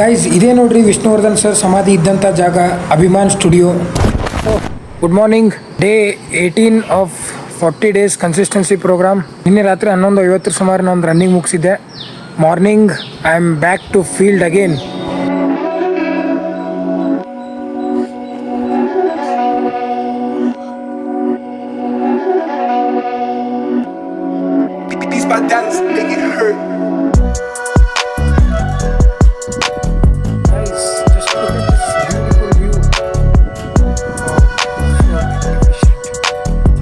Guys ಇದೇ ನೋಡ್ರಿ Vishnuvardhan sir ಸಮಾಧಿ ಇದ್ದಂಥ ಜಾಗ, Abhiman studio good morning day eighteen of forty days consistency program ನಿನ್ನೆ ರಾತ್ರಿ ಹನ್ನೊಂದು ಐವತ್ತರ ಸುಮಾರು ನಾನು running ಮುಗಿಸಿದ್ದೆ. Morning I am back to field again dollars make it hurt.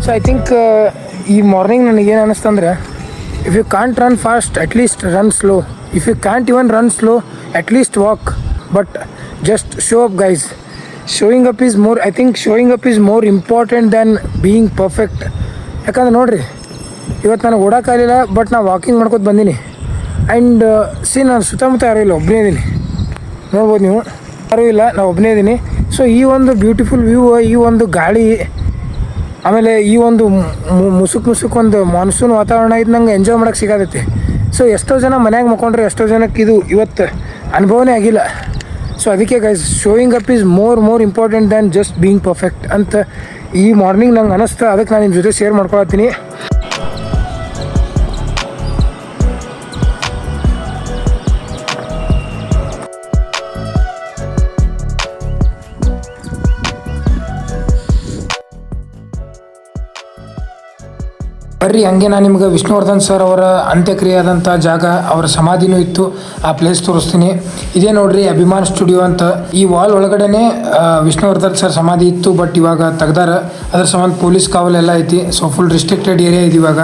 So I think ಈ ಮಾರ್ನಿಂಗ್ ನನಗೇನು ಅನ್ನಿಸ್ತಂದ್ರೆ if you can't run fast at least run slow if you can't even run slow at least walk but just show up guys showing up is more I think showing up is more important than being perfect ಯಾಕಂದ್ರೆ ನೋಡಿರಿ, ಇವತ್ತು ನಾನು ಓಡೋಕ್ಕಾಗಲಿಲ್ಲ but ನಾನು walking ಮಾಡ್ಕೊತ ಬಂದೀನಿ. And C ನಾನು ಸುತ್ತಮುತ್ತ ಯಾರೂ ಇಲ್ಲ ಒಬ್ಬನೇ ಇದ್ದೀನಿ ನೋಡ್ಬೋದು ನೀವು. ಯಾರೂ ಇಲ್ಲ ನಾನು ಒಬ್ಬನೇ ಇದ್ದೀನಿ ಸೊ ಈ ಒಂದು ಬ್ಯೂಟಿಫುಲ್ ವ್ಯೂ ಈ ಒಂದು ಗಾಳಿ ಆಮೇಲೆ ಈ ಒಂದು ಮುಸುಕ್ ಮುಸುಕ್ ಒಂದು ಮಾನ್ಸೂನ್ ವಾತಾವರಣ ಇದು ನಂಗೆ ಎಂಜಾಯ್ ಮಾಡೋಕ್ಕೆ ಸಿಗತೈತಿ. ಸೊ ಎಷ್ಟೋ ಜನ ಮನ್ಯಾಗ ಮಕ್ಕೊಂಡ್ರೆ ಎಷ್ಟೋ ಜನಕ್ಕೆ ಇದು ಇವತ್ತು ಅನುಭವನೇ ಆಗಿಲ್ಲ. ಸೊ ಅದಕ್ಕೆ guys showing up is more more important than just being perfect ಅಂತ ಈ ಮಾರ್ನಿಂಗ್ ನಂಗೆ ಅನ್ನಿಸ್ತು ಅದಕ್ಕೆ ನಾನು ನಿಮ್ಮ ಜೊತೆ ಶೇರ್ ಮಾಡ್ಕೊಳತ್ತೀನಿ. ಬರ್ರಿ, ಹಂಗೆ ನಾನು ನಿಮ್ಗೆ ವಿಷ್ಣುವರ್ಧನ್ ಸರ್ ಅವರ ಅಂತ್ಯಕ್ರಿಯೆ ಆದಂಥ ಜಾಗ ಅವರ ಸಮಾಧಿನೂ ಇತ್ತು, ಆ ಪ್ಲೇಸ್ ತೋರಿಸ್ತೀನಿ. ಇದೇ ನೋಡ್ರಿ, ಅಭಿಮಾನ್ ಸ್ಟುಡಿಯೋ ಅಂತ. ಈ ವಾಲ್ ಒಳಗಡೆನೆ ವಿಷ್ಣುವರ್ಧನ್ ಸರ್ ಸಮಾಧಿ ಇತ್ತು ಬಟ್ ಇವಾಗ ತೆಗ್ದಾರ. ಅದ್ರ ಸಂಬಂಧ ಪೊಲೀಸ್ ಕಾವಲೆಲ್ಲ ಐತಿ ಸೊ ಫುಲ್ ರಿಸ್ಟ್ರಿಕ್ಟೆಡ್ ಏರಿಯಾ ಇದೆ ಇವಾಗ.